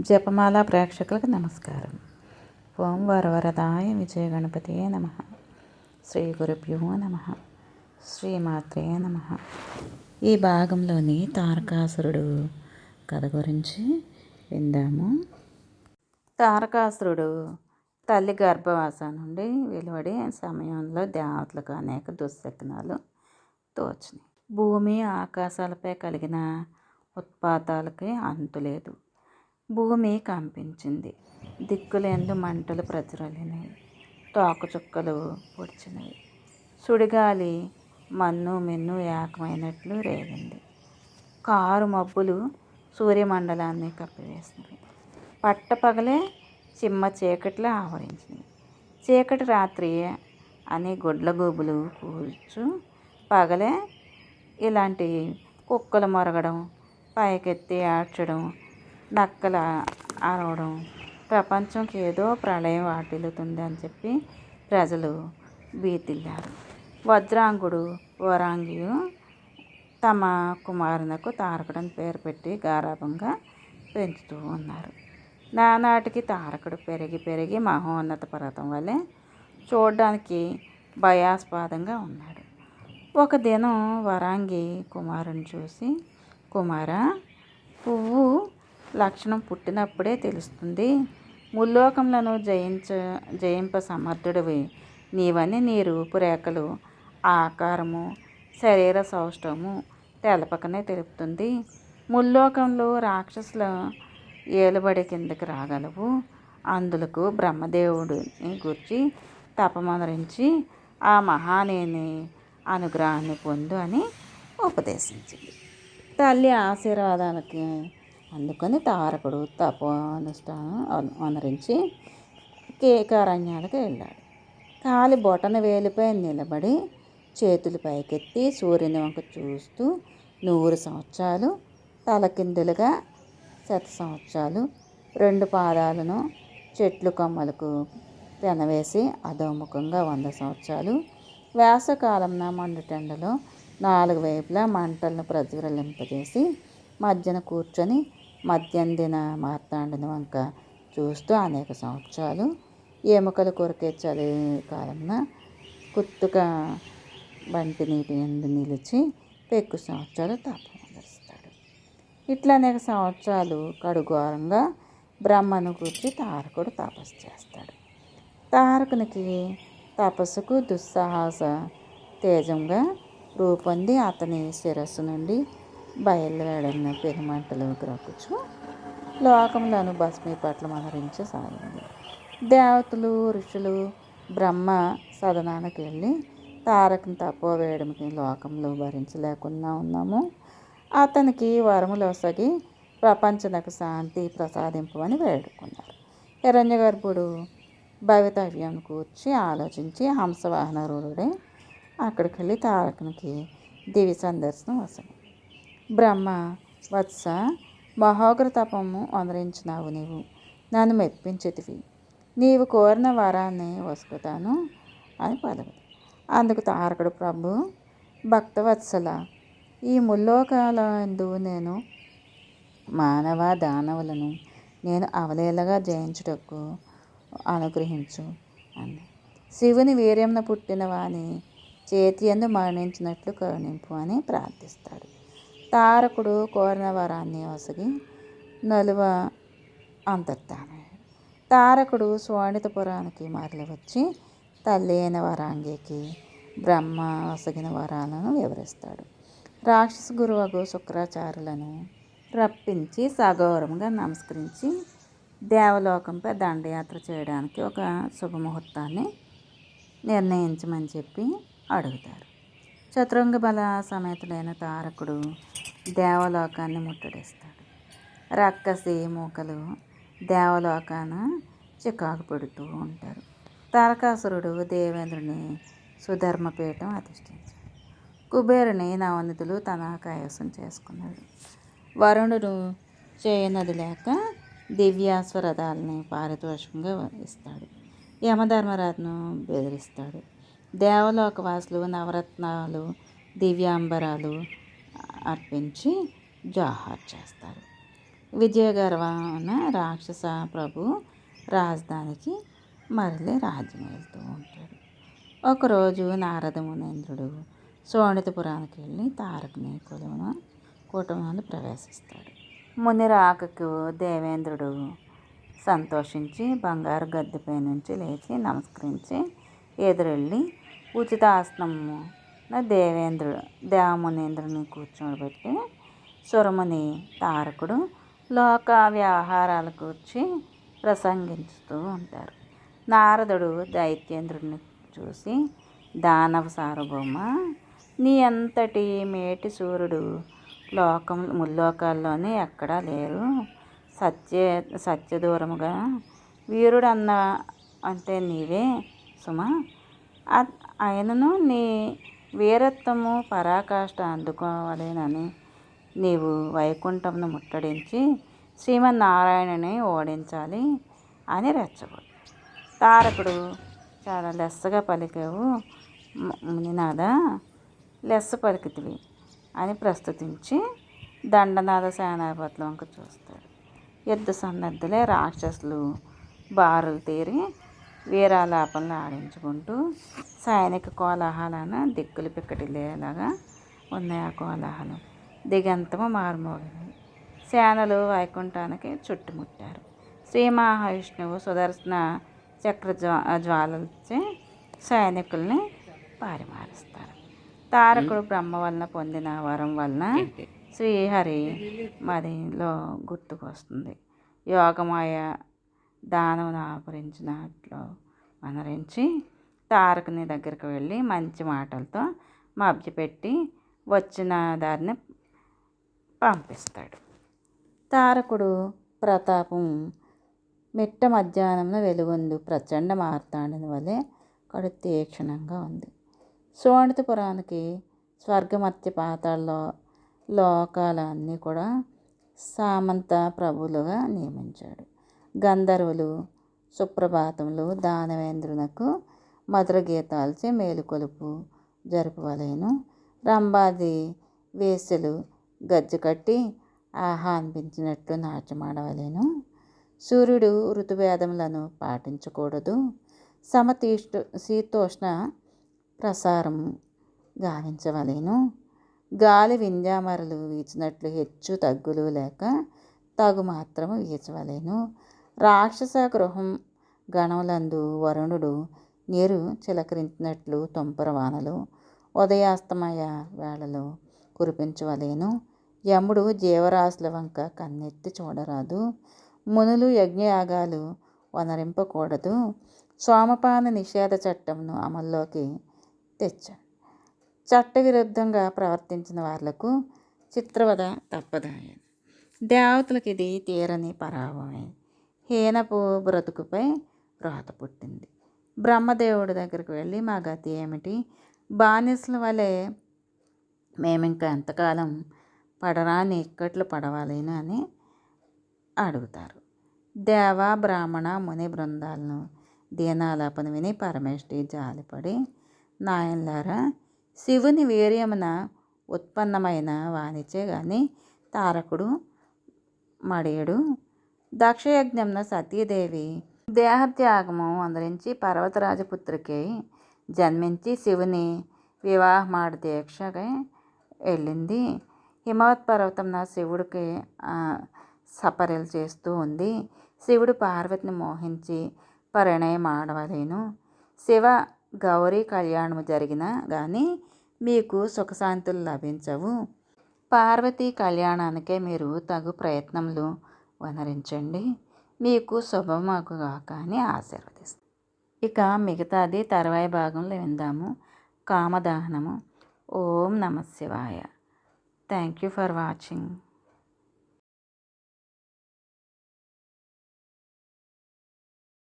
జపమాల ప్రేక్షకులకు నమస్కారం. ఓం వరవరదాయ విజయ గణపతి నమ. శ్రీ గురుభ్యో నమ. శ్రీమాత్రే నమ. ఈ భాగంలోని తారకాసురుడు కథ గురించి విందాము. తారకాసురుడు తల్లి గర్భవాసం నుండి వెలువడే సమయంలో దేవతలకు అనేక దుశ్శక్నాలు తోచినాయి. భూమి ఆకాశాలపై కలిగిన ఉత్పాతాలకి అంతులేదు. భూమి కంపించింది. దిక్కులేందు మంటలు ప్రజ్వలినాయి. తోకచుక్కలు పొడిచినవి సుడిగాలి మన్ను మిన్ను ఏకమైనట్లు రేగింది. కారు మబ్బులు సూర్యమండలాన్ని కప్పివేసినవి. పట్టపగలే చిమ్మ చీకట్లు ఆవరించింది చీకటి రాత్రి అని గుడ్ల గూబులు కూర్చు పగలే ఇలాంటి కుక్కలు మొరగడం పైకెత్తి ఆడ్చడం నక్కల అరవడం. ప్రపంచంకి ఏదో ప్రళయం వాటిల్లుతుంది అని చెప్పి ప్రజలు భీతిల్లారు వజ్రాంగుడు వరాంగియు తమ కుమారునకు తారకుడని పేరు పెట్టి గారాభంగా పెంచుతూ ఉన్నారు. నానాటికి తారకుడు పెరిగి పెరిగి మహోన్నత పర్వతం వలె చూడడానికి భయాస్పదంగా ఉన్నాడు. ఒక దినం వరాంగి కుమారుని చూసి కుమార పువ్వు లక్షణం పుట్టినప్పుడే తెలుస్తుంది. ముల్లోకములను జయించ జయింప సమర్థుడివి. నీవని నీ రూపురేఖలు ఆకారము శరీర సౌష్టము తెలపకనే తెలుపుతుంది. ముల్లోకంలో రాక్షసుల ఏలుబడి కిందకి రాగలవు. అందులకు బ్రహ్మదేవుడిని గురించి తపమరించి ఆ మహానేని అనుగ్రహాన్ని పొందు అని ఉపదేశించింది. తల్లి ఆశీర్వాదాలకి అందుకని తారకుడు తపోనుష్ఠానం అనురించి కేకారణ్యాలకు వెళ్ళాడు. కాలి బొటన వేలిపై నిలబడి చేతులు పైకెత్తి సూర్యుని వంక చూస్తూ నూరు సంవత్సరాలు తలకిందులుగా శత సంవత్సరాలు రెండు పాదాలను చెట్లు కొమ్మలకు పెనవేసి అధోముఖంగా వంద సంవత్సరాలు వేసవకాలంన మండుటెండలో నాలుగు వైపులా మంటలను ప్రజ్వలింపజేసి మధ్యన కూర్చొని మధ్యందిన మార్తాండుని వంక చూస్తూ అనేక సంవత్సరాలు. ఎముకలు కొరికే చదివి కాలంన కుత్తుక బంటి నీటి ఎందు నిలిచి పెక్కు సంవత్సరాలు తపస్సు ఇట్లా అనేక సంవత్సరాలు కడుఘోరంగా బ్రహ్మను కూర్చి తారకుడు తపస్సు చేస్తాడు. తారకునికి తపస్సుకు దుస్సాహస తేజంగా రూపొంది అతని శిరస్సు నుండి బయలుదేరిన పెనుమంటలు గ్రక్కుచు లోకములను మహరించే సాగింది దేవతలు ఋషులు బ్రహ్మ సదనానికి వెళ్ళి తారకను తప్ప వేయడానికి లోకంలో భరించలేకుండా ఉన్నాము. అతనికి వరములు వసగి ప్రపంచనకు శాంతి ప్రసాదింపమని వేడుకున్నారు. హిరణ్య గర్భుడు భవితవ్యం కూర్చి ఆలోచించి హంసవాహన రూఢుడే అక్కడికి వెళ్ళి తారకునికి దివి సందర్శనం వసండి బ్రహ్మ వత్స మహోగ్ర తపము నీవు. నన్ను మెప్పించేటివి నీవు కోరిన వరాన్ని వసుకుతాను అని పదవి. అందుకు తారకుడు ప్రభు భక్తవత్సల ఈ ముల్లోకాల ఎందు నేను మానవ దానవులను నేను అవలేలగా జయించుటకు అనుగ్రహించు అని శివుని వీర్యంన పుట్టిన వాని చేతి ఎందు మరణించినట్లు కరుణింపు అని ప్రార్థిస్తాడు. తారకుడు కోరిన వరాన్ని వసగి నలువ అంతర్ధానయ్యాడు తారకుడు స్వాణితపురానికి మరలి వచ్చి తల్లి అయిన వరాంగికి బ్రహ్మ వసగిన వరాలను వివరిస్తాడు. రాక్షస గురువగు శుక్రాచార్యులను రప్పించి సగౌరవంగా నమస్కరించి దేవలోకంపై దండయాత్ర చేయడానికి ఒక శుభముహూర్తాన్ని నిర్ణయించమని చెప్పి అడుగుతారు. చతురంగ బల సమేతుడైన తారకుడు దేవలోకాన్ని ముట్టడిస్తాడు. రక్కసి మూకలు దేవలోకాన చికాకు పెడుతూ ఉంటారు. తారకాసురుడు దేవేంద్రుని సుధర్మపీఠం అధిష్ఠించాడు. కుబేరుని నవనిధులు తన కాయసం చేసుకున్నాడు. వరుణుడు చేయనది లేక దివ్యాస్వరథాలని పారితోషికంగా ఇస్తాడు. యమధర్మరాజును బెదిరిస్తాడు. దేవలోకవాసులు నవరత్నాలు దివ్యాంబరాలు అర్పించి జోహార్ చేస్తారు. విజయగర్వాన రాక్షస ప్రభు రాజధానికి మరలి రాజ్యం వెళ్తూ ఉంటాడు. ఒకరోజు నారద మునేంద్రుడు సోణితపురానికి వెళ్ళి తారకుని కొలువున కుటుంబాన్ని ప్రవేశిస్తాడు. ముని రాకకు దేవేంద్రుడు సంతోషించి బంగారు గద్దెపై నుంచి లేచి నమస్కరించి ఎదురెళ్ళి ఉచితాసనము. దేవేంద్రుడు దేవమునేంద్రుని కూర్చోబెట్టి సురముని తారకుడు లోక వ్యవహారాల గురించి ప్రసంగిస్తూ ఉంటారు. నారదుడు దైత్యేంద్రుడిని చూసి దానవ సార్వభౌమ నీ అంతటి మేటి సూర్యుడు లోకం ముల్లోకాల్లోనే ఎక్కడా లేరు. సత్య సత్యదూరముగా వీరుడు అన్న అంటే నీవే సుమ. ఆయనను నీ వీరత్వము పరాకాష్ట అందుకోవాలేనని నీవు వైకుంఠంను ముట్టడించి శ్రీమన్నారాయణని ఓడించాలి అని రెచ్చగొడు తారకుడు చాలా లెస్సగా పలికావు మునినాథ లెస్స పలికితివి అని ప్రస్తుతించి దండనాథ సేనాపతుల వంక చూస్తాడు. యుద్ధ సన్నద్ధులే రాక్షసులు బారులు తీరి వీరాలాపనలు ఆడించుకుంటూ సైనిక కోలాహలాన దిక్కులు పిక్కటిల్లేలాగా ఉన్నాయి ఆ కోలాహలం. దిగంతము మారుమోగింది సేనలు వైకుంఠానికి చుట్టుముట్టారు. శ్రీ మహావిష్ణువు సుదర్శన చక్ర జ్వా జ్వాలలచే సైనికుల్ని పారిమారుస్తారు. తారకుడు బ్రహ్మ వలన పొందిన వరం వలన శ్రీహరి మదిలో గుర్తుకొస్తుంది. యోగమాయ దానవుని ఆపరించినట్లు మనరించి తారకుని దగ్గరికి వెళ్ళి మంచి మాటలతో మభ్యపెట్టి వచ్చిన దారిని పంపిస్తాడు. తారకుడు ప్రతాపం మిట్ట మధ్యాహ్నంలో వెలుగొందు ప్రచండ మార్తాండని వలె కడు తీక్షణంగా ఉంది. సోణితపురానికి స్వర్గమత్య పాతాల్లో లోకాలన్నీ కూడా సామంత ప్రభులుగా నియమించాడు. గంధర్వులు సుప్రభాతములు దానవేంద్రునకు మధుర గీతాలచే మేలుకొలుపు జరుపువలేను. రంభాది వేసెలు గజ్జు కట్టి ఆహా అనిపించినట్లు నాట్యమాడవలేను. సూర్యుడు ఋతుభేదములను పాటించకూడదు. సమతీష్ట శీతోష్ణ ప్రసారం గావించవలేను. గాలి వింజామరలు వీచినట్లు హెచ్చు తగ్గులు లేక తగు మాత్రము వీచవలేను. రాక్షస గృహం గణములందు వరుణుడు నీరు చిలకరించినట్లు తుంపర వానలు ఉదయాస్తమయ వేళలో కురిపించవలేను. యముడు జీవరాశుల వంక కన్నెత్తి చూడరాదు. మునులు యజ్ఞయాగాలు వనరింపకూడదు. సోమపాన నిషేధ చట్టంను అమల్లోకి తెచ్చాడు చట్టవిరుద్ధంగా ప్రవర్తించిన వాళ్ళకు చిత్రవద తప్పదాయ దేవతలకు ఇది తీరని పరాభమైంది హీనపు బ్రతుకుపై రోత పుట్టింది. బ్రహ్మదేవుడి దగ్గరికి వెళ్ళి మా గతి ఏమిటి? బానిసల వలె మేమింకా ఎంతకాలం పడరాని ఇక్కట్లు పడవాలేను? అని అడుగుతారు. దేవ బ్రాహ్మణ ముని బృందాలను దీనాలాపన విని పరమేష్టి జాలిపడి నాయన్లారా శివుని వీర్యమున ఉత్పన్నమైన వానిచే కానీ తారకుడు మడియుడు దక్షయజ్ఞంన సతీదేవి దేహత్యాగము అందరించి పర్వతరాజపుత్రికి జన్మించి శివుని వివాహమాడు దీక్షగా వెళ్ళింది. హిమవత్ పర్వతంన శివుడికి సపర్యలు చేస్తూ ఉంది. శివుడు పార్వతిని మోహించి పరిణయం ఆడవలేను శివ గౌరీ కళ్యాణము జరిగినా కానీ మీకు సుఖశాంతులు లభించవు. పార్వతీ కళ్యాణానికే మీరు తగు ప్రయత్నములు వనరించండి. మీకు శుభమగుగా కానీ ఆశీర్వదిస్తాం. ఇక మిగతాది తర్వాయి భాగంలో విందాము. కామదహనము. ఓం నమ శివాయ. Thank you for watching